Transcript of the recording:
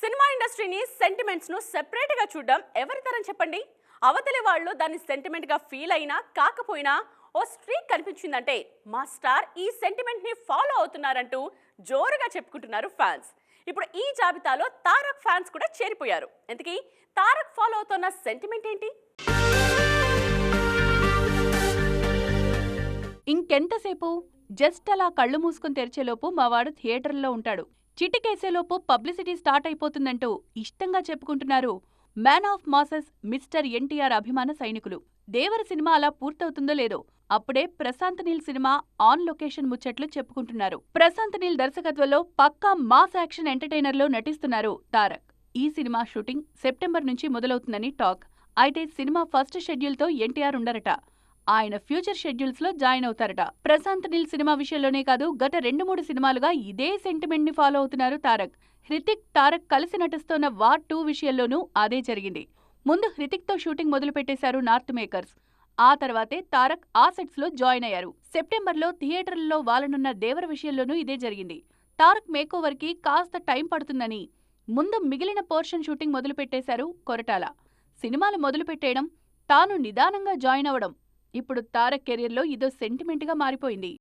Cinema ఇండస్ట్రీని సెంటిమెంట్స్ను సెపరేట్గా చూడడం ఎవరి తరం చెప్పండి? అవతలి వాళ్ళు దాన్ని సెంటిమెంట్గా ఫీల్ అయినా కాకపోయినా ఓ స్ట్రీక్ కనిపించిందంటే మా స్టార్ ఈ సెంటిమెంట్ని ఫాలో అవుతున్నారంటూ జోరుగా చెప్పుకుంటున్నారు ఫ్యాన్స్ ఇప్పుడు ఈ జాబితాలో తారక్ ఫ్యాన్స్ కూడా చేరిపోయారు. ఇంతకీ తారక్ ఫాలో అవుతున్న సెంటిమెంట్ ఏంటి? ఇంకెంతసేపు? జస్ట్ అలా కళ్ళు మూసుకుని తెరిచేలోపు మావాడు థియేటర్లో ఉంటాడు. చిటికేసేలోపు పబ్లిసిటీ స్టార్ట్ అయిపోతుందంటూ ఇష్టంగా చెప్పుకుంటున్నారు man of masses Mister NTR అభిమాన సైనికులు. దేవర సినిమా అలా పూర్తవుతుందో లేదో అప్పుడే Prashanth Neel cinema on location ముచ్చట్లు చెప్పుకుంటున్నారు. ప్రశాంత్ నీల్ దర్శకత్వంలో పక్కా మాస్ యాక్షన్ ఎంటర్టైనర్లో నటిస్తున్నారు తారక్. ఈ సినిమా షూటింగ్ సెప్టెంబర్ నుంచి మొదలవుతుందని టాక్. అయితే సినిమా ఫస్ట్ షెడ్యూల్తో ఎన్టీఆర్ ఉండరట. ఆయన ఫ్యూచర్ షెడ్యూల్స్లో జాయిన్ అవుతారట. ప్రశాంత్ నీల్ సినిమా విషయంలోనే కాదు గత రెండు మూడు సినిమాలుగా ఇదే సెంటిమెంట్ని ఫాలో అవుతున్నారు తారక్. హృతిక్ తారక్ కలిసి నటిస్తోన్న వార్ టూ విషయంలోనూ అదే జరిగింది. ముందు హృతిక్తో షూటింగ్ మొదలు పెట్టేశారు నార్త్ మేకర్స్. ఆ తర్వాతే తారక్ ఆ సెట్స్లో జాయిన్ అయ్యారు. సెప్టెంబర్లో థియేటర్లలో వాలనున్న దేవర విషయంలోనూ ఇదే జరిగింది. తారక్ మేకోవర్కి కాస్త టైం పడుతుందని ముందు మిగిలిన పోర్షన్ షూటింగ్ మొదలు పెట్టేశారు కొరటాల. సినిమాలు మొదలు పెట్టేయడం తాను నిదానంగా జాయిన్ అవ్వడం ఇప్పుడు తారక్ కెరీర్లో ఇదో సెంటిమెంట్గా మారిపోయింది.